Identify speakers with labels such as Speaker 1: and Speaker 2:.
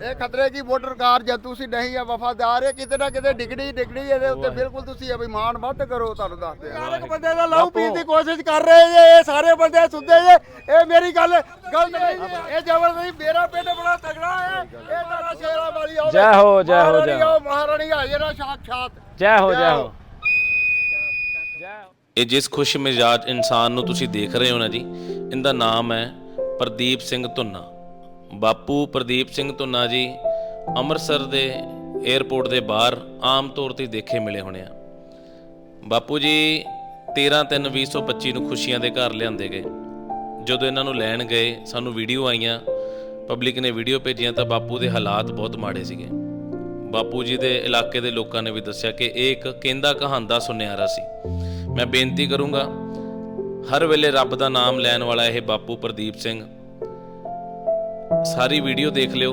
Speaker 1: ਇਹ ਖਤਰੇ ਕੀ motor car ਜਦ ਤੁਸੀਂ ਨਹੀਂ ਆ ਵਫਾਦਾਰ ਹੈ ਕਿਤੇ ਨਾ ਕਿਤੇ ਡਿਗਣੀ ਡਿਗਣੀ ਇਹਦੇ ਉੱਤੇ ਬਿਲਕੁਲ ਤੁਸੀਂ ਅਭਿਮਾਨ ਵੱਧ ਕਰੋ ਤੁਹਾਨੂੰ ਦੱਸਦੇ ਆ। ਇੱਕ ਬੰਦੇ ਦਾ ਲਹੂ ਪੀਣ ਦੀ ਕੋਸ਼ਿਸ਼ ਕਰ ਰਹੇ ਜੇ ਇਹ ਸਾਰੇ ਬੰਦੇ ਸੁਣਦੇ ਜੇ ਇਹ ਮੇਰੀ ਗੱਲ ਗਲਤ ਨਹੀਂ ਇਹ ਜ਼ਬਰਦਸਤੀ ਮੇਰਾ ਪਿੰਡ ਬੜਾ ਤਗੜਾ ਹੈ ਇਹ ਤਾਰਾ ਸ਼ੇਰਾਂ ਵਾਲੀ ਆਵੇ
Speaker 2: ਜੈ ਹੋ, ਜੈ ਹੋ, ਜੈ ਹੋ।
Speaker 1: ਮਹਾਰਾਣੀ ਆਓ, ਹਾਜ਼ਰ ਸਾਖਸ਼ਾਤ
Speaker 2: ਜੈ ਹੋ ਜੈ ਹੋ।
Speaker 1: ਹੋ।
Speaker 3: ਇਹ ਜਿਸ ਖੁਸ਼ ਮਿਜਾਜ ਇਨਸਾਨ ਨੂੰ ਤੁਸੀਂ ਦੇਖ ਰਹੇ ਹੋ ਨਾ ਜੀ ਇਹਦਾ ਨਾਮ ਹੈ ਪ੍ਰਦੀਪ ਸਿੰਘ ਧੁੰਨਾ। ਬਾਪੂ ਪ੍ਰਦੀਪ ਸਿੰਘ ਧੁੰਨਾ ਜੀ ਅੰਮ੍ਰਿਤਸਰ ਦੇ 에ਅਰਪੋਰਟ ਦੇ ਬਾਹਰ ਆਮ ਤੌਰ ਤੇ ਦੇਖੇ ਮਿਲੇ ਹੋਣੇ ਆ। ਬਾਪੂ ਜੀ 13/3/2025 ਨੂੰ ਖੁਸ਼ੀਆਂ ਦੇ ਘਰ ਲਿਆਂਦੇ ਗਏ। ਜਦੋਂ ਇਹਨਾਂ ਨੂੰ ਲੈਣ ਗਏ, ਸਾਨੂੰ ਵੀਡੀਓ ਆਈਆਂ। ਪਬਲਿਕ ਨੇ ਵੀਡੀਓ ਭੇਜੀਆਂ ਤਾਂ ਬਾਪੂ ਦੇ ਹਾਲਾਤ ਬਹੁਤ ਮਾੜੇ ਸੀਗੇ। ਬਾਪੂ ਜੀ ਦੇ ਇਲਾਕੇ ਦੇ ਲੋਕਾਂ ਨੇ ਵੀ ਦੱਸਿਆ ਕਿ ਇਹ ਇੱਕ ਕਹਿੰਦਾ ਕਹਾਂਦਾ ਸੁਨਿਆਰਾ ਸੀ। ਮੈਂ ਬੇਨਤੀ ਕਰੂੰਗਾ, ਹਰ ਵੇਲੇ ਰੱਬ ਦਾ ਨਾਮ ਲੈਣ ਵਾਲਾ ਇਹ ਬਾਪੂ ਪ੍ਰਦੀਪ ਸਿੰਘ ਸਾਰੀ ਵੀਡੀਓ ਦੇਖ ਲਿਓ।